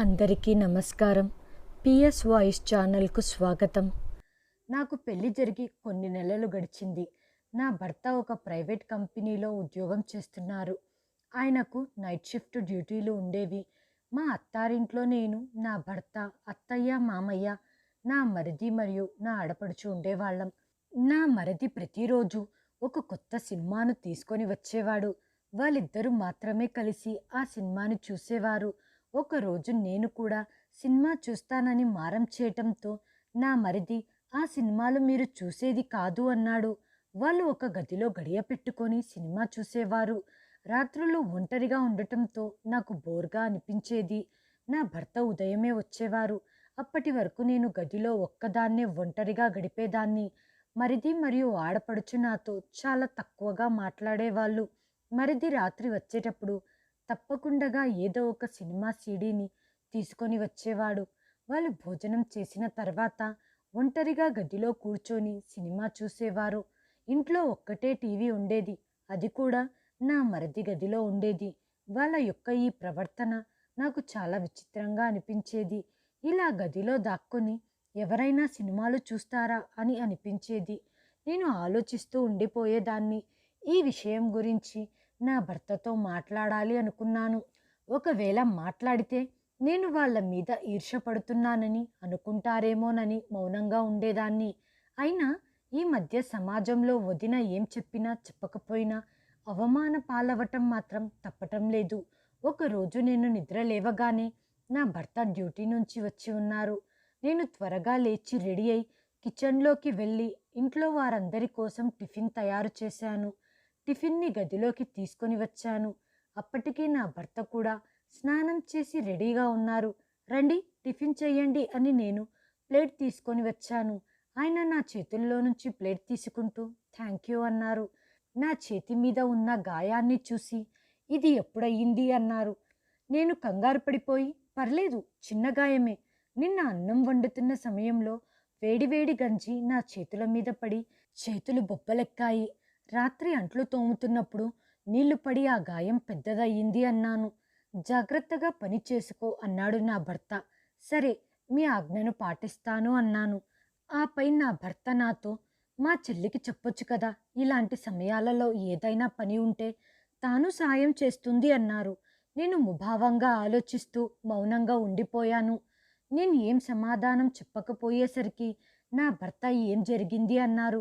అందరికీ నమస్కారం. PS voice ఛానల్కు స్వాగతం. నాకు పెళ్ళి జరిగి కొన్ని నెలలు గడిచింది. నా భర్త ఒక ప్రైవేట్ కంపెనీలో ఉద్యోగం చేస్తున్నారు. ఆయనకు నైట్ షిఫ్ట్ డ్యూటీలు ఉండేవి. మా అత్తారింట్లో నేను నా భర్త అత్తయ్య మామయ్య నా మరిది మరియు నా ఆడపడుచు ఉండేవాళ్ళం. నా మరిది ప్రతిరోజు ఒక కొత్త సినిమాను తీసుకొని వచ్చేవాడు. వాళ్ళిద్దరూ మాత్రమే కలిసి ఆ సినిమాని చూసేవారు. ఒకరోజు నేను కూడా సినిమా చూస్తానని మారం చేయటంతో నా మరిది ఆ సినిమాలు మీరు చూసేది కాదు అన్నాడు. వాళ్ళు ఒక గదిలో గడియ పెట్టుకొని సినిమా చూసేవారు. రాత్రులు ఒంటరిగా ఉండటంతో నాకు బోర్గా అనిపించేది. నా భర్త ఉదయమే వచ్చేవారు. అప్పటి వరకు నేను గదిలో ఒక్కదాన్నే ఒంటరిగా గడిపేదాన్ని. మరిది మరియు ఆడపడుచు నాతో చాలా తక్కువగా మాట్లాడేవాళ్ళు. మరిది రాత్రి వచ్చేటప్పుడు తప్పకుండా ఏదో ఒక సినిమా సీడీని తీసుకొని వచ్చేవాడు. వాళ్ళు భోజనం చేసిన తర్వాత ఒంటరిగా గదిలో కూర్చొని సినిమా చూసేవారు. ఇంట్లో ఒక్కటే టీవీ ఉండేది. అది కూడా నా మరిది గదిలో ఉండేది. వాళ్ళ యొక్క ఈ ప్రవర్తన నాకు చాలా విచిత్రంగా అనిపించేది. ఇలా గదిలో దాక్కొని ఎవరైనా సినిమాలు చూస్తారా అని అనిపించేది. నేను ఆలోచిస్తూ ఉండిపోయేదాన్ని. ఈ విషయం గురించి నా భర్తతో మాట్లాడాలి అనుకున్నాను. ఒకవేళ మాట్లాడితే నేను వాళ్ళ మీద ఈర్షపడుతున్నానని అనుకుంటారేమోనని మౌనంగా ఉండేదాన్ని. అయినా ఈ మధ్య సమాజంలో వదిన ఏం చెప్పినా చెప్పకపోయినా అవమాన పాలవటం మాత్రం తప్పటం లేదు. ఒకరోజు నేను నిద్ర లేవగానే నా భర్త డ్యూటీ నుంచి వచ్చి ఉన్నారు. నేను త్వరగా లేచి రెడీ అయి కిచెన్లోకి వెళ్ళి ఇంట్లో వారందరి కోసం టిఫిన్ తయారు చేశాను. టిఫిన్ని గదిలోకి తీసుకొని వచ్చాను. అప్పటికే నా భర్త కూడా స్నానం చేసి రెడీగా ఉన్నారు. రండి టిఫిన్ చేయండి అని నేను ప్లేట్ తీసుకొని వచ్చాను. ఆయన నా చేతుల్లో నుంచి ప్లేట్ తీసుకుంటూ థ్యాంక్ యూ అన్నారు. నా చేతి మీద ఉన్న గాయాన్ని చూసి ఇది ఎప్పుడయ్యింది అన్నారు. నేను కంగారు పడిపోయి పర్లేదు చిన్న గాయమే. నిన్న అన్నం వండుతున్న సమయంలో వేడివేడి గంజి నా చేతుల మీద పడి చేతులు బొబ్బలెక్కాయి. రాత్రి అంట్లు తోముతున్నప్పుడు నీళ్ళు పడి ఆ గాయం పెద్దదయ్యింది అన్నాను. జాగ్రత్తగా పని చేసుకో అన్నాడు నా భర్త. సరే మీ ఆజ్ఞను పాటిస్తాను అన్నాను. ఆపై నా భర్త నాతో మా చెల్లికి చెప్పొచ్చు కదా ఇలాంటి సమయాలలో ఏదైనా పని ఉంటే తాను సాయం చేస్తుంది అన్నారు. నేను ముభావంగా ఆలోచిస్తూ మౌనంగా ఉండిపోయాను. నేను ఏం సమాధానం చెప్పకపోయేసరికి నా భర్త ఏం జరిగింది అన్నారు.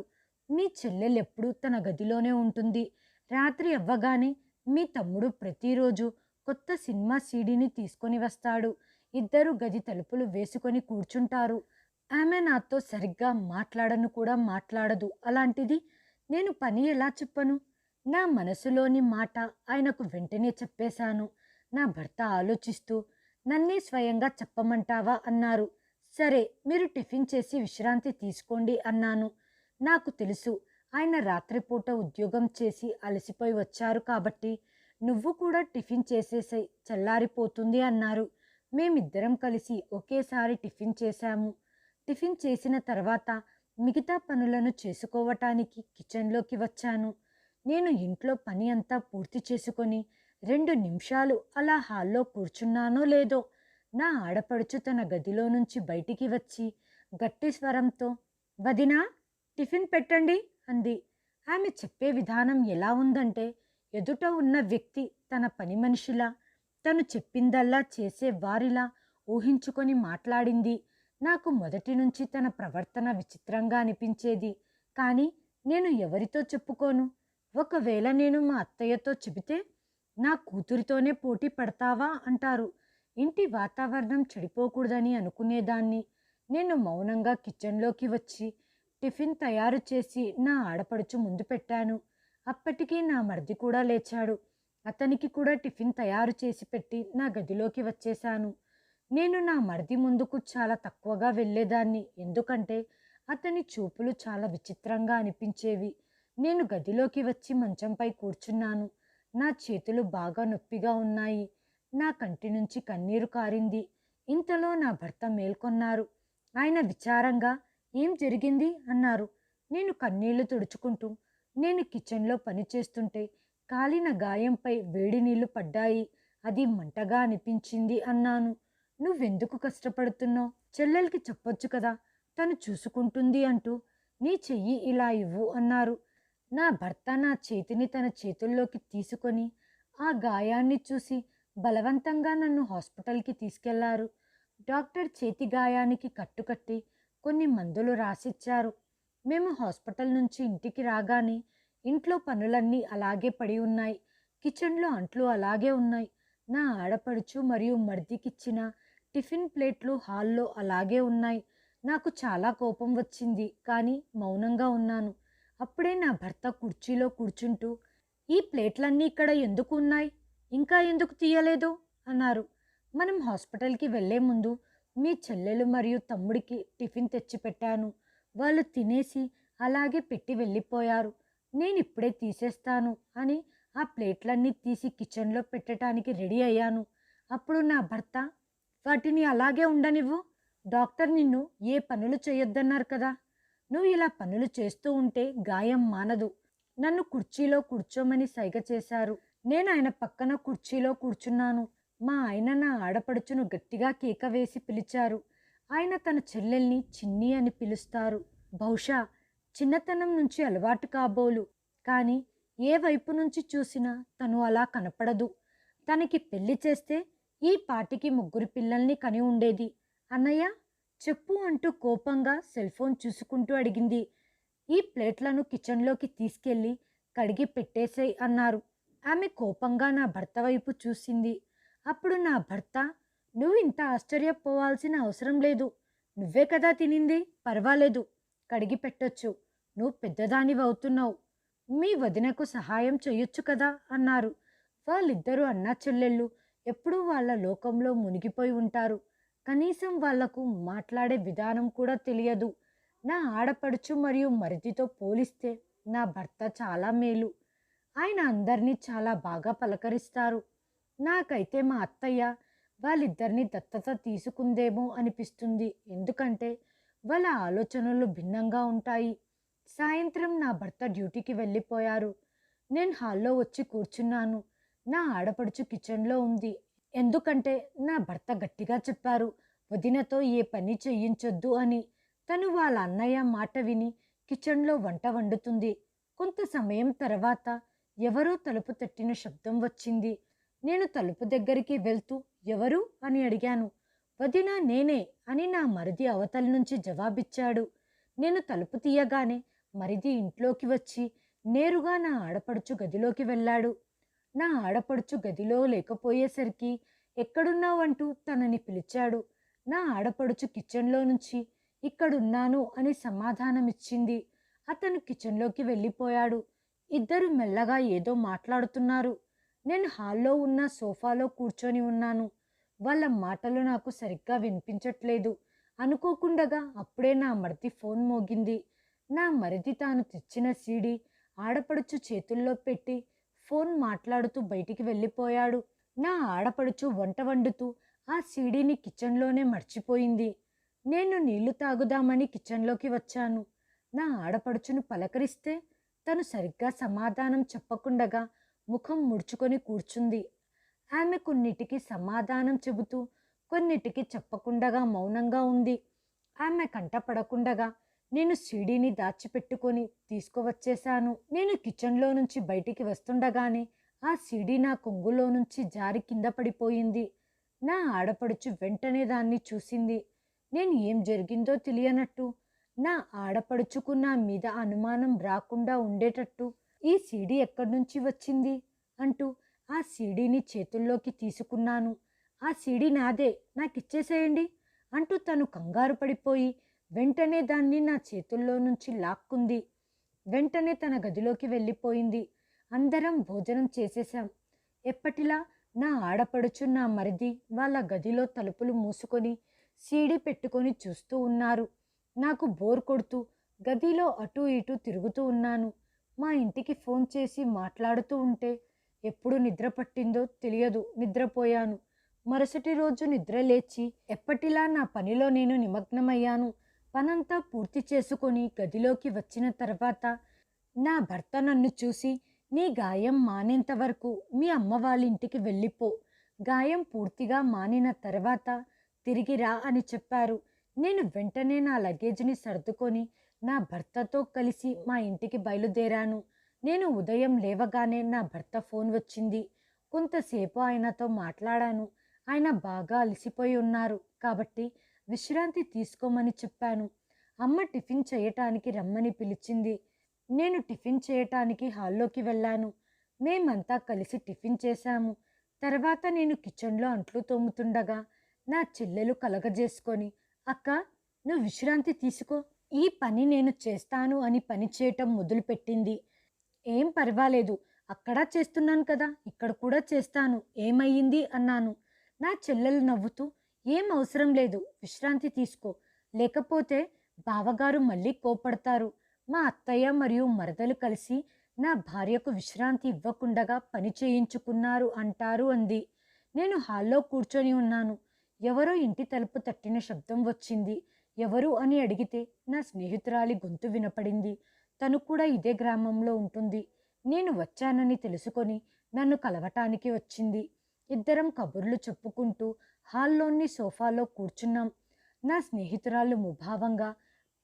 మీ చెల్లెలెప్పుడు తన గదిలోనే ఉంటుంది. రాత్రి అవ్వగానే మీ తమ్ముడు ప్రతిరోజు కొత్త సినిమా సీడీని తీసుకొని వస్తాడు. ఇద్దరు గది తలుపులు వేసుకొని కూర్చుంటారు. ఆమె నాతో సరిగ్గా మాట్లాడను కూడా మాట్లాడదు. అలాంటిది నేను పని ఎలా చెప్పను? నా మనసులోని మాట ఆయనకు వెంటనే చెప్పేశాను. నా భర్త ఆలోచిస్తూ నన్నే స్వయంగా చెప్పమంటావా? అన్నారు. సరే మీరు టిఫిన్ చేసి విశ్రాంతి తీసుకోండి అన్నాను. నాకు తెలుసు. ఆయన రాత్రిపూట ఉద్యోగం చేసి అలసిపోయి వచ్చారు కాబట్టి నువ్వు కూడా టిఫిన్ చేసేసాయి చల్లారిపోతుంది అన్నారు. మేమిద్దరం కలిసి ఒకేసారి టిఫిన్ చేశాము. టిఫిన్ చేసిన తర్వాత మిగతా పనులను చేసుకోవటానికి కిచెన్లోకి వచ్చాను. నేను ఇంట్లో పని అంతా పూర్తి చేసుకొని రెండు నిమిషాలు అలా హాల్లో కూర్చున్నానో లేదో నా ఆడపడుచు తన గదిలో నుంచి బయటికి వచ్చి గట్టి స్వరంతో వదినా టిఫిన్ పెట్టండి అంది. ఆమె చెప్పే విధానం ఎలా ఉందంటే ఎదుట ఉన్న వ్యక్తి తన పని మనిషిలా తను చెప్పిందల్లా చేసే వారిలా ఊహించుకొని మాట్లాడింది. నాకు మొదటి నుంచి తన ప్రవర్తన విచిత్రంగా అనిపించేది. కానీ నేను ఎవరితో చెప్పుకోను? ఒకవేళ నేను మా అత్తయ్యతో చెబితే నా కూతురితోనే పోటీ పడతావా అంటారు. ఇంటి వాతావరణం చెడిపోకూడదని అనుకునేదాన్ని. నేను మౌనంగా కిచెన్లోకి వచ్చి టిఫిన్ తయారు చేసి నా ఆడపడుచు ముందు పెట్టాను. అప్పటికి నా మరిది కూడా లేచాడు. అతనికి కూడా టిఫిన్ తయారు చేసి పెట్టి నా గదిలోకి వచ్చేశాను. నేను నా మరిది ముందుకు చాలా తక్కువగా వెళ్ళేదాన్ని. ఎందుకంటే అతని చూపులు చాలా విచిత్రంగా అనిపించేవి. నేను గదిలోకి వచ్చి మంచంపై కూర్చున్నాను. నా చేతులు బాగా నొప్పిగా ఉన్నాయి. నా కంటి నుంచి కన్నీరు కారింది. ఇంతలో నా భర్త మేల్కొన్నారు. ఆయన విచారంగా ఏం జరిగింది? అన్నారు. నేను కన్నీళ్ళు తుడుచుకుంటూ నేను కిచెన్లో పని చేస్తుంటే కాలిన గాయంపై వేడి నీళ్ళు పడ్డాయి. అది మంటగా అనిపించింది అన్నాను. నువ్వెందుకు కష్టపడుతున్నావు? చెల్లెలకి చెప్పొచ్చు కదా తను చూసుకుంటుంది అంటూ. నీ చెయ్యి ఇలా ఇవ్వు అన్నారు. నా భర్త నా చేతిని తన చేతుల్లోకి తీసుకొని ఆ గాయాన్ని చూసి బలవంతంగా నన్ను హాస్పిటల్కి తీసుకెళ్ళారు. డాక్టర్ చేతి గాయానికి కట్టుకట్టి కొన్ని మందులు రాసిచ్చారు. మేము హాస్పిటల్ నుంచి ఇంటికి రాగానే ఇంట్లో పనులన్నీ అలాగే పడి ఉన్నాయి. కిచెన్లో అంట్లు అలాగే ఉన్నాయి. నా ఆడపడుచు మరియు మర్దికిచ్చిన టిఫిన్ ప్లేట్లు హాల్లో అలాగే ఉన్నాయి. నాకు చాలా కోపం వచ్చింది కానీ మౌనంగా ఉన్నాను. అప్పుడే నా భర్త కుర్చీలో కూర్చుంటూ ఈ ప్లేట్లన్నీ ఇక్కడ ఎందుకు ఉన్నాయి? ఇంకా ఎందుకు తీయలేదు? అన్నారు. మనం హాస్పిటల్కి వెళ్ళే ముందు మీ చెల్లెలు మరియు తమ్ముడికి టిఫిన్ తెచ్చిపెట్టాను. వాళ్ళు తినేసి అలాగే పెట్టి వెళ్ళిపోయారు. నేను ఇప్పుడే తీసేస్తాను అని ఆ ప్లేట్లన్నీ తీసి కిచెన్లో పెట్టడానికి రెడీ అయ్యాను. అప్పుడు నా భర్త వాటిని అలాగే ఉండనివ్వు. డాక్టర్ నిన్ను ఏ పనులు చేయొద్దన్నారు కదా. నువ్వు ఇలా పనులు చేస్తూ ఉంటే గాయం మానదు. నన్ను కుర్చీలో కూర్చోమని సైగ చేశారు. నేను ఆయన పక్కన కుర్చీలో కూర్చున్నాను. మా ఆయన నా ఆడపడుచును గట్టిగా కేక వేసి పిలిచారు. ఆయన తన చెల్లెల్ని చిన్ని అని పిలుస్తారు. బహుశా చిన్నతనం నుంచి అలవాటు కాబోలు. కానీ ఏ వైపు నుంచి చూసినా తను అలా కనపడదు. తనకి పెళ్ళి చేస్తే ఈ పాటికి ముగ్గురు పిల్లల్ని కని ఉండేది. అన్నయ్య చెప్పు అంటూ కోపంగా సెల్ ఫోన్ చూసుకుంటూ అడిగింది. ఈ ప్లేట్లను కిచెన్లోకి తీసుకెళ్ళి కడిగి పెట్టేసేయ్ అన్నారు. ఆమె కోపంగా నా భర్త వైపు చూసింది. అప్పుడు నా భర్త నువ్వు ఇంత ఆశ్చర్యపోవాల్సిన అవసరం లేదు. నువ్వే కదా తినింది? పర్వాలేదు. కడిగి పెట్టొచ్చు. నువ్వు పెద్దదానివవుతున్నావు మీ వదినకు సహాయం చేయొచ్చు కదా? అన్నారు. వాళ్ళిద్దరూ అన్నా చెల్లెళ్ళు ఎప్పుడూ వాళ్ళ లోకంలో మునిగిపోయి ఉంటారు. కనీసం వాళ్ళకు మాట్లాడే విధానం కూడా తెలియదు. నా ఆడపడుచు మరియు మరిదితో పోలిస్తే నా భర్త చాలా మేలు. ఆయన అందరినీ చాలా బాగా పలకరిస్తారు. నాకైతే మా అత్తయ్య వాళ్ళిద్దరిని దత్తత తీసుకుందేమో అనిపిస్తుంది. ఎందుకంటే వాళ్ళ ఆలోచనలు భిన్నంగా ఉంటాయి. సాయంత్రం నా భర్త డ్యూటీకి వెళ్ళిపోయారు. నేను హాల్లో వచ్చి కూర్చున్నాను. నా ఆడపడుచు కిచెన్లో ఉంది. ఎందుకంటే నా భర్త గట్టిగా చెప్పారు వదినతో ఏ పని చెయ్యించొద్దు అని. తను వాళ్ళ అన్నయ్య మాట విని కిచెన్లో వంట వండుతుంది. కొంత సమయం తర్వాత ఎవరో తలుపు తట్టిన శబ్దం వచ్చింది. నేను తలుపు దగ్గరికి వెళ్తూ ఎవరు? అని అడిగాను. వదిన నేనే అని నా మరిది అవతల నుంచి జవాబిచ్చాడు. నేను తలుపు తీయగానే మరిది ఇంట్లోకి వచ్చి నేరుగా నా ఆడపడుచు గదిలోకి వెళ్ళాడు. నా ఆడపడుచు గదిలో లేకపోయేసరికి ఎక్కడున్నావంటూ తనని పిలిచాడు. నా ఆడపడుచు కిచెన్లో నుంచి ఇక్కడున్నాను అని సమాధానమిచ్చింది. అతను కిచెన్లోకి వెళ్ళిపోయాడు. ఇద్దరు మెల్లగా ఏదో మాట్లాడుతున్నారు. నేను హాల్లో ఉన్న సోఫాలో కూర్చొని ఉన్నాను. వాళ్ళ మాటలు నాకు సరిగ్గా వినిపించట్లేదు. అనుకోకుండగా అప్పుడే నా మరిది ఫోన్ మోగింది. నా మరిది తాను తెచ్చిన సీడీ ఆడపడుచు చేతుల్లో పెట్టి ఫోన్ మాట్లాడుతూ బయటికి వెళ్ళిపోయాడు. నా ఆడపడుచు వంట వండుతూ ఆ సీడీని కిచెన్లోనే మర్చిపోయింది. నేను నీళ్ళు తాగుదామని కిచెన్లోకి వచ్చాను. నా ఆడపడుచును పలకరిస్తే తను సరిగ్గా సమాధానం చెప్పకుండగా ముఖం ముడుచుకొని కూర్చుంది. ఆమె కొన్నిటికి సమాధానం చెబుతూ కొన్నిటికి చెప్పకుండగా మౌనంగా ఉంది. ఆమె కంటపడకుండగా నేను సీడీని దాచిపెట్టుకొని తీసుకువచ్చేశాను. నేను కిచెన్లో నుంచి బయటికి వస్తుండగానే ఆ సీడీ నా కొంగులో నుంచి జారి కింద పడిపోయింది. నా ఆడపడుచు వెంటనే దాన్ని చూసింది. నేను ఏం జరిగిందో తెలియనట్టు నా ఆడపడుచుకు నా మీద అనుమానం రాకుండా ఉండేటట్టు ఈ సీడీ ఎక్కడి నుంచి వచ్చింది? అంటూ ఆ సీడీని చేతుల్లోకి తీసుకున్నాను. ఆ సీడీ నాదే నాకు ఇచ్చేసేయండి అంటూ తను కంగారు పడిపోయి వెంటనే దాన్ని నా చేతుల్లో నుంచి లాక్కుంది. వెంటనే తన గదిలోకి వెళ్ళిపోయింది. అందరం భోజనం చేసేశాం. ఎప్పటిలా నా ఆడపడుచు నా మరిది వాళ్ళ గదిలో తలుపులు మూసుకొని సీడీ పెట్టుకొని చూస్తూ ఉన్నారు. నాకు బోర్ కొడుతూ గదిలో అటూ ఇటూ తిరుగుతూ ఉన్నాను. మా ఇంటికి ఫోన్ చేసి మాట్లాడుతూ ఉంటే ఎప్పుడు నిద్ర పట్టిందో తెలియదు. నిద్రపోయాను. మరుసటి రోజు నిద్ర లేచి ఎప్పటిలా నా పనిలో నేను నిమగ్నమయ్యాను. పనంతా పూర్తి చేసుకొని గదిలోకి వచ్చిన తర్వాత నా భర్త నన్ను చూసి నీ గాయం మానేంత వరకు మీ అమ్మ వాళ్ళ ఇంటికి వెళ్ళిపో. గాయం పూర్తిగా మానిన తర్వాత తిరిగి రా అని చెప్పారు. నేను వెంటనే నా లగేజ్ని సర్దుకొని నా భర్తతో కలిసి మా ఇంటికి బయలుదేరాను. నేను ఉదయం లేవగానే నా భర్త ఫోన్ వచ్చింది. కొంతసేపు ఆయనతో మాట్లాడాను. ఆయన బాగా అలసిపోయి ఉన్నారు కాబట్టి విశ్రాంతి తీసుకోమని చెప్పాను. అమ్మ టిఫిన్ చేయటానికి రమ్మని పిలిచింది. నేను టిఫిన్ చేయటానికి హాల్లోకి వెళ్ళాను. మేమంతా కలిసి టిఫిన్ చేశాము. తర్వాత నేను కిచెన్లో అంట్లు తోముతుండగా నా చెల్లెలు కలగజేసుకొని అక్క నువ్వు విశ్రాంతి తీసుకో. ఈ పని నేను చేస్తాను అని పని చేయటం మొదలుపెట్టింది. ఏం పర్వాలేదు అక్కడ చేస్తున్నాను కదా ఇక్కడ కూడా చేస్తాను ఏమయ్యింది అన్నాను. నా చెల్లెలు నవ్వుతూ ఏం అవసరం లేదు విశ్రాంతి తీసుకో. లేకపోతే బావగారు మళ్ళీ కోపడతారు. మా అత్తయ్య మరియు మరదలు కలిసి నా భార్యకు విశ్రాంతి ఇవ్వకుండగా పని చేయించుకున్నారు అంటారు అంది. నేను హాల్లో కూర్చొని ఉన్నాను. ఎవరో ఇంటి తలుపు తట్టిన శబ్దం వచ్చింది. ఎవరు అని అడిగితే నా స్నేహితురాలి గొంతు వినపడింది. తను కూడా ఇదే గ్రామంలో ఉంటుంది. నేను వచ్చానని తెలుసుకొని నన్ను కలవటానికి వచ్చింది. ఇద్దరం కబుర్లు చెప్పుకుంటూ హాల్లోని సోఫాలో కూర్చున్నాం. నా స్నేహితురాలు ముభావంగా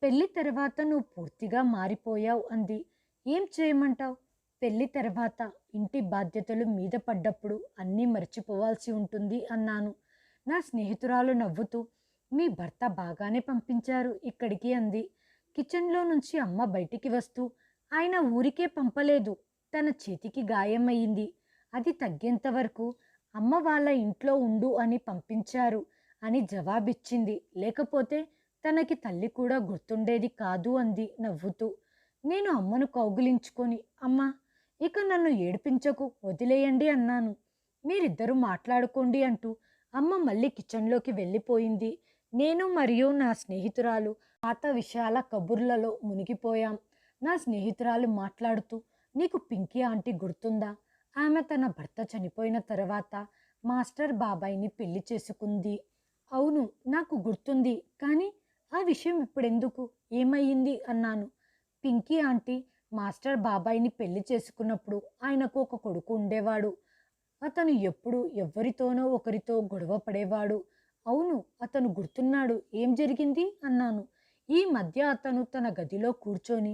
పెళ్ళి తర్వాత నువ్వు పూర్తిగా మారిపోయావు అంది. ఏం చేయమంటావు? పెళ్ళి తర్వాత ఇంటి బాధ్యతలు మీద పడ్డప్పుడు అన్నీ మర్చిపోవాల్సి ఉంటుంది అన్నాను. నా స్నేహితురాలు నవ్వుతూ మీ భర్త బాగానే పంపించారు ఇక్కడికి అంది. కిచెన్లో నుంచి అమ్మ బయటికి వస్తూ ఆయన ఊరికే పంపలేదు. తన చేతికి గాయమయ్యింది. అది తగ్గేంత వరకు అమ్మ వాళ్ళ ఇంట్లో ఉండు అని పంపించారు అని జవాబిచ్చింది. లేకపోతే తనకి తల్లి కూడా గుర్తుండేది కాదు అంది నవ్వుతూ. నేను అమ్మను కౌగిలించుకొని అమ్మ ఇక నన్ను ఏడిపించకు వదిలేయండి అన్నాను. మీరిద్దరూ మాట్లాడుకోండి అంటూ అమ్మ మళ్ళీ కిచెన్లోకి వెళ్ళిపోయింది. నేను మరియు నా స్నేహితురాలు పాత విషయాల కబుర్లలో మునిగిపోయాం. నా స్నేహితురాలు మాట్లాడుతూ నీకు పింకీ ఆంటీ గుర్తుందా? ఆమె తన భర్త చనిపోయిన తర్వాత మాస్టర్ బాబాయిని పెళ్ళి చేసుకుంది. అవును నాకు గుర్తుంది కానీ ఆ విషయం ఇప్పుడెందుకు? ఏమయ్యింది? అన్నాను. పింకీ ఆంటీ మాస్టర్ బాబాయిని పెళ్ళి చేసుకున్నప్పుడు ఆయనకు ఒక కొడుకు ఉండేవాడు. అతను ఎప్పుడు ఎవరితోనో ఒకరితో గొడవ పడేవాడు. అవును అతను గుర్తున్నాడు. ఏం జరిగింది? అన్నాను. ఈ మధ్య అతను తన గదిలో కూర్చొని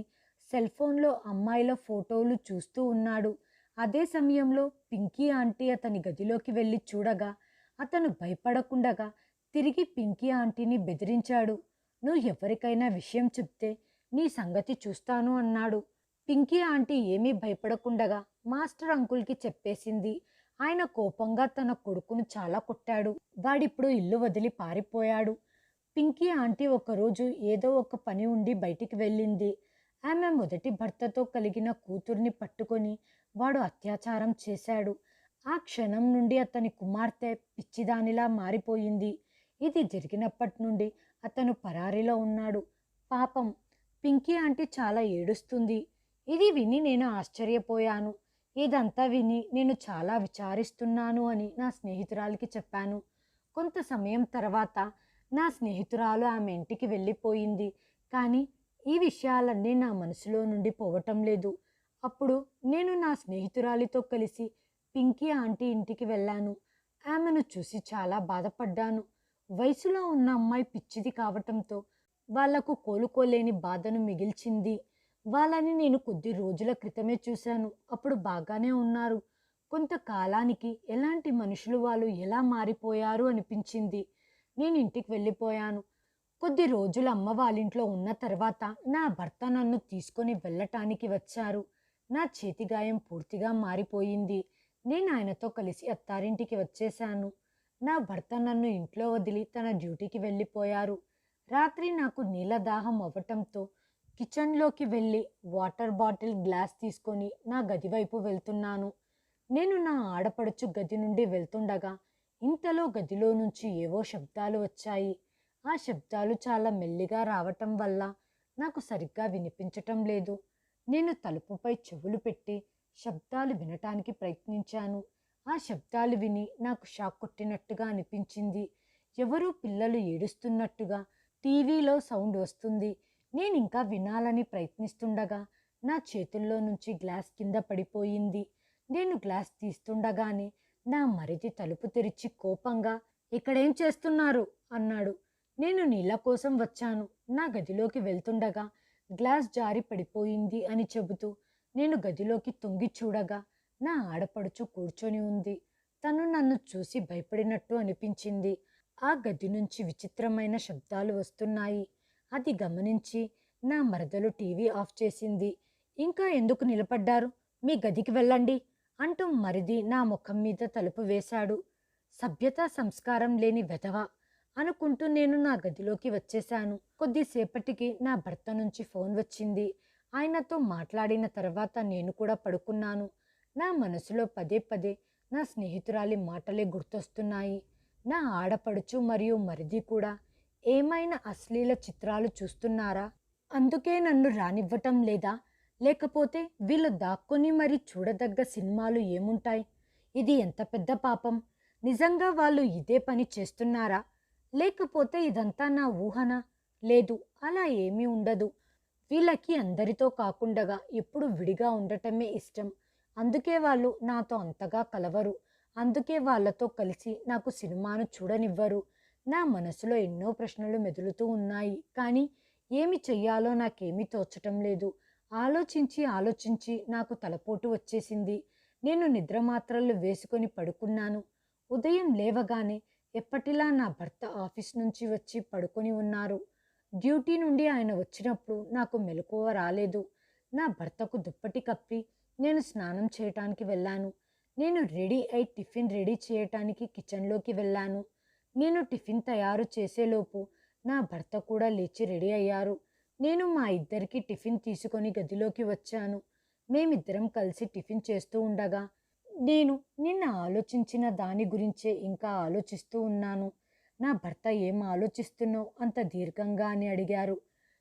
సెల్ ఫోన్లో అమ్మాయిల ఫోటోలు చూస్తూ ఉన్నాడు. అదే సమయంలో పింకీ ఆంటీ అతని గదిలోకి వెళ్ళి చూడగా అతను భయపడకుండగా తిరిగి పింకీ ఆంటీని బెదిరించాడు. నువ్వు ఎవరికైనా విషయం చెప్తే నీ సంగతి చూస్తాను అన్నాడు. పింకీ ఆంటీ ఏమీ భయపడకుండగా మాస్టర్ అంకుల్కి చెప్పేసింది ఆయన కోపంగా తన కొడుకును చాలా కొట్టాడు. వాడిప్పుడు ఇల్లు వదిలి పారిపోయాడు. పింకీ ఆంటీ ఒకరోజు ఏదో ఒక పని ఉండి బయటికి వెళ్ళింది. ఆమె మొదటి భర్తతో కలిగిన కూతుర్ని పట్టుకొని వాడు అత్యాచారం చేశాడు. ఆ క్షణం నుండి అతని కుమార్తె పిచ్చిదానిలా మారిపోయింది. ఇది జరిగినప్పటి నుండి అతను పరారీలో ఉన్నాడు. పాపం పింకీ ఆంటీ చాలా ఏడుస్తుంది. ఇది విని నేను ఆశ్చర్యపోయాను. ఇదంతా విని నేను చాలా విచారిస్తున్నాను అని నా స్నేహితురాలికి చెప్పాను. కొంత సమయం తర్వాత నా స్నేహితురాలు ఆమె ఇంటికి వెళ్ళిపోయింది. కానీ ఈ విషయాలన్నీ నా మనసులో నుండి పోవటం లేదు. అప్పుడు నేను నా స్నేహితురాలితో కలిసి పింకీ ఆంటీ ఇంటికి వెళ్ళాను. ఆమెను చూసి చాలా బాధపడ్డాను. వయసులో ఉన్న అమ్మాయి పిచ్చిది కావటంతో వాళ్ళకు కోలుకోలేని బాధను మిగిల్చింది. వాళ్ళని నేను కొద్ది రోజుల క్రితమే చూశాను. అప్పుడు బాగానే ఉన్నారు. కొంతకాలానికి ఎలాంటి మనుషులు వాళ్ళు ఎలా మారిపోయారు అనిపించింది. నేను ఇంటికి వెళ్ళిపోయాను. కొద్ది రోజులు అమ్మ వాళ్ళింట్లో ఉన్న తర్వాత నా భర్త నన్ను తీసుకొని వెళ్ళటానికి వచ్చారు. నా చేతి గాయం పూర్తిగా మారిపోయింది. నేను ఆయనతో కలిసి అత్తారింటికి వచ్చేశాను. నా భర్త నన్ను ఇంట్లో వదిలి తన డ్యూటీకి వెళ్ళిపోయారు. రాత్రి నాకు నీళ్ళ దాహం అవ్వటంతో కిచెన్లోకి వెళ్ళి వాటర్ బాటిల్ గ్లాస్ తీసుకొని నా గది వైపు వెళ్తున్నాను. నేను నా ఆడపడుచు గది నుండి వెళ్తుండగా ఇంతలో గదిలో నుంచి ఏవో శబ్దాలు వచ్చాయి. ఆ శబ్దాలు చాలా మెల్లిగా రావటం వల్ల నాకు సరిగ్గా వినిపించటం లేదు. నేను తలుపుపై చెవులు పెట్టి శబ్దాలు వినటానికి ప్రయత్నించాను. ఆ శబ్దాలు విని నాకు షాక్ కొట్టినట్టుగా అనిపించింది. ఎవరో పిల్లలు ఏడుస్తున్నట్టుగా టీవీలో సౌండ్ వస్తుంది. నేను ఇంకా వినాలని ప్రయత్నిస్తుండగా నా చేతుల్లో నుంచి గ్లాస్ కింద పడిపోయింది. నేను గ్లాస్ తీస్తుండగానే నా మరిది తలుపు తెరిచి కోపంగా ఇక్కడేం చేస్తున్నారు? అన్నాడు. నేను నీళ్ళ కోసం వచ్చాను. నా గదిలోకి వెళ్తుండగా గ్లాస్ జారి పడిపోయింది అని చెబుతూ నేను గదిలోకి తొంగి చూడగా నా ఆడపడుచు కూర్చొని ఉంది. తను నన్ను చూసి భయపడినట్టు అనిపించింది. ఆ గది నుంచి విచిత్రమైన శబ్దాలు వస్తున్నాయి. అది గమనించి నా మరదలు టీవీ ఆఫ్ చేసింది. ఇంకా ఎందుకు నిలబడ్డారు? మీ గదికి వెళ్ళండి అంటూ మరిది నా ముఖం మీద తలుపు వేశాడు. సభ్యత సంస్కారం లేని వెధవ అనుకుంటూ నేను నా గదిలోకి వచ్చేశాను. కొద్దిసేపటికి నా భర్త నుంచి ఫోన్ వచ్చింది. ఆయనతో మాట్లాడిన తర్వాత నేను కూడా పడుకున్నాను. నా మనసులో పదే పదే నా స్నేహితురాలి మాటలే గుర్తొస్తున్నాయి. నా ఆడపడుచు మరియు మరిది కూడా ఏమైనా అశ్లీల చిత్రాలు చూస్తున్నారా? అందుకే నన్ను రానివ్వటం లేదా? లేకపోతే వీళ్ళు దాక్కుని మరి చూడదగ్గ సినిమాలు ఏముంటాయి? ఇది ఎంత పెద్ద పాపం? నిజంగా వాళ్ళు ఇదే పని చేస్తున్నారా? లేకపోతే ఇదంతా నా ఊహన? లేదు అలా ఏమీ ఉండదు. వీళ్ళకి అందరితో కాకుండగా ఎప్పుడు విడిగా ఉండటమే ఇష్టం. అందుకే వాళ్ళు నాతో అంతగా కలవరు. అందుకే వాళ్ళతో కలిసి నాకు సినిమాను చూడనివ్వరు. నా మనసులో ఎన్నో ప్రశ్నలు మెదులుతూ ఉన్నాయి. కానీ ఏమి చెయ్యాలో నాకేమీ తోచటం లేదు. ఆలోచించి ఆలోచించి నాకు తలపోటు వచ్చేసింది. నేను నిద్ర మాత్రలు వేసుకొని పడుకున్నాను. ఉదయం లేవగానే ఎప్పటిలా నా భర్త ఆఫీస్ నుంచి వచ్చి పడుకొని ఉన్నారు. డ్యూటీ నుండి ఆయన వచ్చినప్పుడు నాకు మెలకువ రాలేదు. నా భర్తకు దుప్పటి కప్పి నేను స్నానం చేయటానికి వెళ్ళాను. నేను రెడీ అయి టిఫిన్ రెడీ చేయటానికి కిచెన్లోకి వెళ్ళాను. నేను టిఫిన్ తయారు చేసేలోపు నా భర్త కూడా లేచి రెడీ అయ్యారు. నేను మా ఇద్దరికి టిఫిన్ తీసుకొని గదిలోకి వచ్చాను. మేమిద్దరం కలిసి టిఫిన్ చేస్తూ ఉండగా నేను నిన్న ఆలోచించిన దాని గురించే ఇంకా ఆలోచిస్తూ ఉన్నాను. నా భర్త ఏం ఆలోచిస్తున్నావు అంత దీర్ఘంగా అని అడిగారు.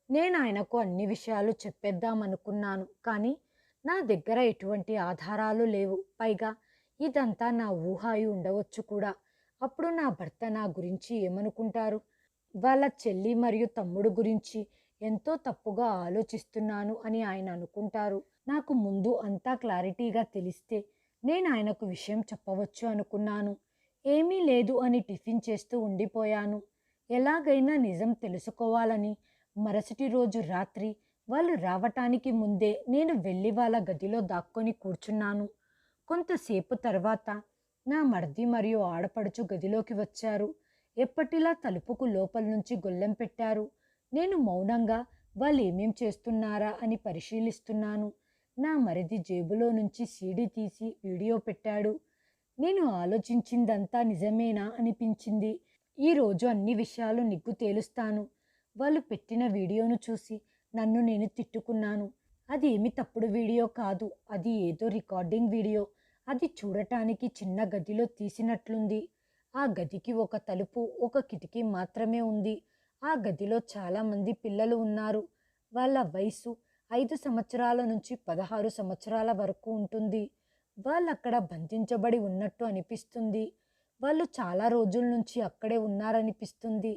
నేను ఆయనకు అన్ని విషయాలు చెప్పేద్దామనుకున్నాను కానీ నా దగ్గర ఎటువంటి ఆధారాలు లేవు. పైగా ఇదంతా నా ఊహాయి ఉండవచ్చు కూడా. అప్పుడు నా భర్త నా గురించి ఏమనుకుంటారు? వాళ్ళ చెల్లి మరియు తమ్ముడు గురించి ఎంతో తప్పుగా ఆలోచిస్తున్నాను అని ఆయన అనుకుంటారు. నాకు ముందు అంతా క్లారిటీగా తెలిస్తే నేను ఆయనకు విషయం చెప్పవచ్చు అనుకున్నాను. ఏమీ లేదు అని టిఫిన్ చేస్తూ ఉండిపోయాను. ఎలాగైనా నిజం తెలుసుకోవాలని మరుసటి రోజు రాత్రి వాళ్ళు రావటానికి ముందే నేను వెళ్ళి వాళ్ళ గదిలో దాక్కొని కూర్చున్నాను. కొంతసేపు తర్వాత నా మర్ది మరియు ఆడపడుచు గదిలోకి వచ్చారు. ఎప్పటిలా తలుపుకు లోపల నుంచి గొల్లెం పెట్టారు. నేను మౌనంగా వాళ్ళు ఏమేం చేస్తున్నారా? అని పరిశీలిస్తున్నాను. నా మరిది జేబులో నుంచి సీడీ తీసి వీడియో పెట్టాడు. నేను ఆలోచించిందంతా నిజమేనా అనిపించింది. ఈరోజు అన్ని విషయాలు నిగ్గు తేలుస్తాను. వాళ్ళు పెట్టిన వీడియోను చూసి నన్ను నేను తిట్టుకున్నాను. అది ఏమి తప్పుడు వీడియో కాదు. అది ఏదో రికార్డింగ్ వీడియో. అది చూడటానికి చిన్న గదిలో తీసినట్లుంది. ఆ గదికి ఒక తలుపు ఒక కిటికీ మాత్రమే ఉంది. ఆ గదిలో చాలామంది పిల్లలు ఉన్నారు. వాళ్ళ వయసు ఐదు సంవత్సరాల నుంచి పదహారు సంవత్సరాల వరకు ఉంటుంది. వాళ్ళు అక్కడ బంధించబడి ఉన్నట్టు అనిపిస్తుంది. వాళ్ళు చాలా రోజుల నుంచి అక్కడే ఉన్నారనిపిస్తుంది.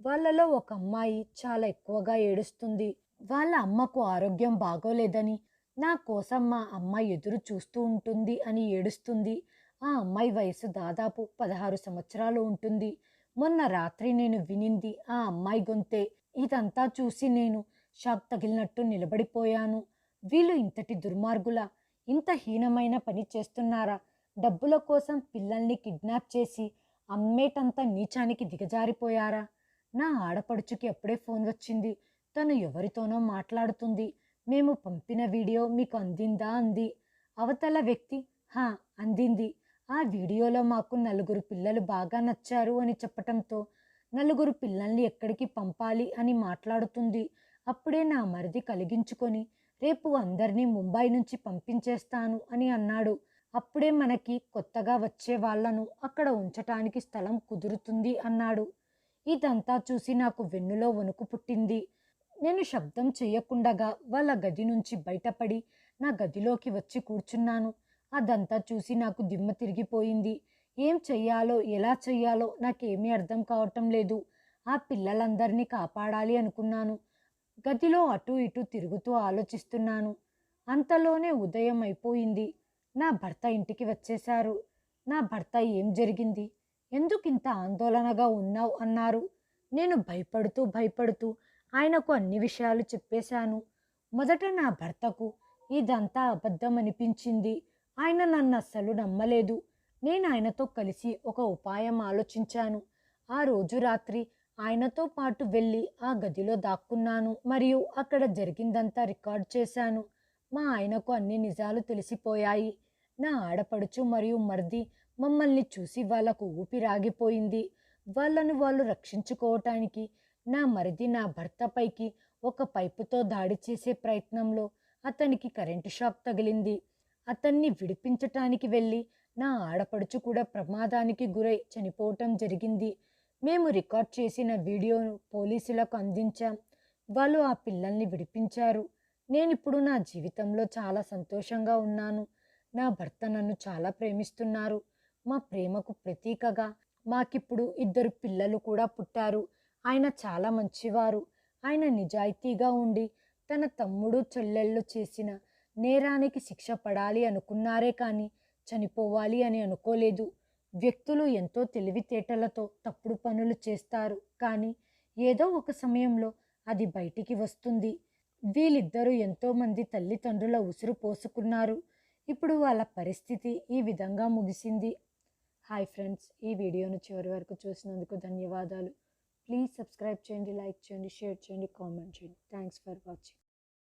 వాళ్ళలో ఒక అమ్మాయి చాలా ఎక్కువగా ఏడుస్తుంది. వాళ్ళ అమ్మకు ఆరోగ్యం బాగోలేదని నా కోసం మా అమ్మ ఎదురు చూస్తూ ఉంటుంది అని ఏడుస్తుంది. ఆ అమ్మాయి వయసు దాదాపు పదహారు సంవత్సరాలు ఉంటుంది. మొన్న రాత్రి నేను వినింది ఆ అమ్మాయి గొంతే ఇదంతా చూసి నేను షాక్ తగిలినట్టు నిలబడిపోయాను. వీళ్ళు ఇంతటి దుర్మార్గుల? ఇంత హీనమైన పని చేస్తున్నారా? డబ్బుల కోసం పిల్లల్ని కిడ్నాప్ చేసి అమ్మేటంత నీచానికి దిగజారిపోయారా? నా ఆడపడుచుకి అప్పుడే ఫోన్ వచ్చింది. తను ఎవరితోనో మాట్లాడుతుంది. మేము పంపిన వీడియో మీకు అందిందా అంది. అవతల వ్యక్తి హా అందింది. ఆ వీడియోలో మాకు నలుగురు పిల్లలు బాగా నచ్చారు అని చెప్పటంతో నలుగురు పిల్లల్ని ఎక్కడికి పంపాలి అని మాట్లాడుతుంది. అప్పుడే నా మరిది కలిగించుకొని రేపు అందరినీ ముంబై నుంచి పంపించేస్తాను అని అన్నాడు. అప్పుడే మనకి కొత్తగా వచ్చే వాళ్ళను అక్కడ ఉంచటానికి స్థలం కుదురుతుంది అన్నాడు. ఇదంతా చూసి నాకు వెన్నులో వణుకు పుట్టింది. నేను శబ్దం చేయకుండగా వాళ్ళ గది నుంచి బయటపడి నా గదిలోకి వచ్చి కూర్చున్నాను. అదంతా చూసి నాకు దిమ్మ తిరిగిపోయింది. ఏం చెయ్యాలో ఎలా చెయ్యాలో నాకేమీ అర్థం కావటం లేదు. ఆ పిల్లలందరినీ కాపాడాలి అనుకున్నాను. గదిలో అటు ఇటు తిరుగుతూ ఆలోచిస్తున్నాను. అంతలోనే ఉదయం అయిపోయింది. నా భర్త ఇంటికి వచ్చేశారు. నా భర్త ఏం జరిగింది? ఎందుకింత ఆందోళనగా ఉన్నావు? అన్నారు. నేను భయపడుతూ భయపడుతూ ఆయనకు అన్ని విషయాలు చెప్పేశాను. మొదట నా భర్తకు ఇదంతా అబద్ధం అనిపించింది ఆయన నన్ను అస్సలు నమ్మలేదు. నేను ఆయనతో కలిసి ఒక ఉపాయం ఆలోచించాను. ఆ రోజు రాత్రి ఆయనతో పాటు వెళ్ళి ఆ గదిలో దాక్కున్నాను మరియు అక్కడ జరిగిందంతా రికార్డ్ చేశాను. మా ఆయనకు అన్ని నిజాలు తెలిసిపోయాయి. నా ఆడపడుచు మరియు మర్ది మమ్మల్ని చూసి వాళ్ళకు ఊపిరాగిపోయింది. వాళ్ళను వాళ్ళు రక్షించుకోవటానికి నా మరిది నా భర్తపైకి ఒక పైపుతో దాడి చేసే ప్రయత్నంలో అతనికి కరెంటు షాక్ తగిలింది. అతన్ని విడిపించటానికి వెళ్ళి నా ఆడపడుచు కూడా ప్రమాదానికి గురై చనిపోవటం జరిగింది. మేము రికార్డ్ చేసిన వీడియోను పోలీసులకు అందించాం. వాళ్ళు ఆ పిల్లల్ని విడిపించారు. నేనిప్పుడు నా జీవితంలో చాలా సంతోషంగా ఉన్నాను. నా భర్త నన్ను చాలా ప్రేమిస్తున్నారు. మా ప్రేమకు ప్రతీకగా మాకిప్పుడు ఇద్దరు పిల్లలు కూడా పుట్టారు. ఆయన చాలా మంచివారు. ఆయన నిజాయితీగా ఉండి తన తమ్ముడు చెల్లెళ్ళు చేసిన నేరానికి శిక్ష పడాలి అనుకున్నారే కానీ చనిపోవాలి అని అనుకోలేదు. వ్యక్తులు ఎంతో తెలివితేటలతో తప్పుడు పనులు చేస్తారు కానీ ఏదో ఒక సమయంలో అది బయటికి వస్తుంది. వీళ్ళిద్దరూ ఎంతోమంది తల్లిదండ్రుల ఉసురు పోసుకున్నారు. ఇప్పుడు వాళ్ళ పరిస్థితి ఈ విధంగా ముగిసింది. హాయ్ ఫ్రెండ్స్ ఈ వీడియోను చివరి వరకు చూసినందుకు ధన్యవాదాలు. ప్లీజ్ సబ్స్క్రైబ్ చేయండి లైక్ చేయండి షేర్ చేయండి కామెంట్ చేయండి. Thanks for watching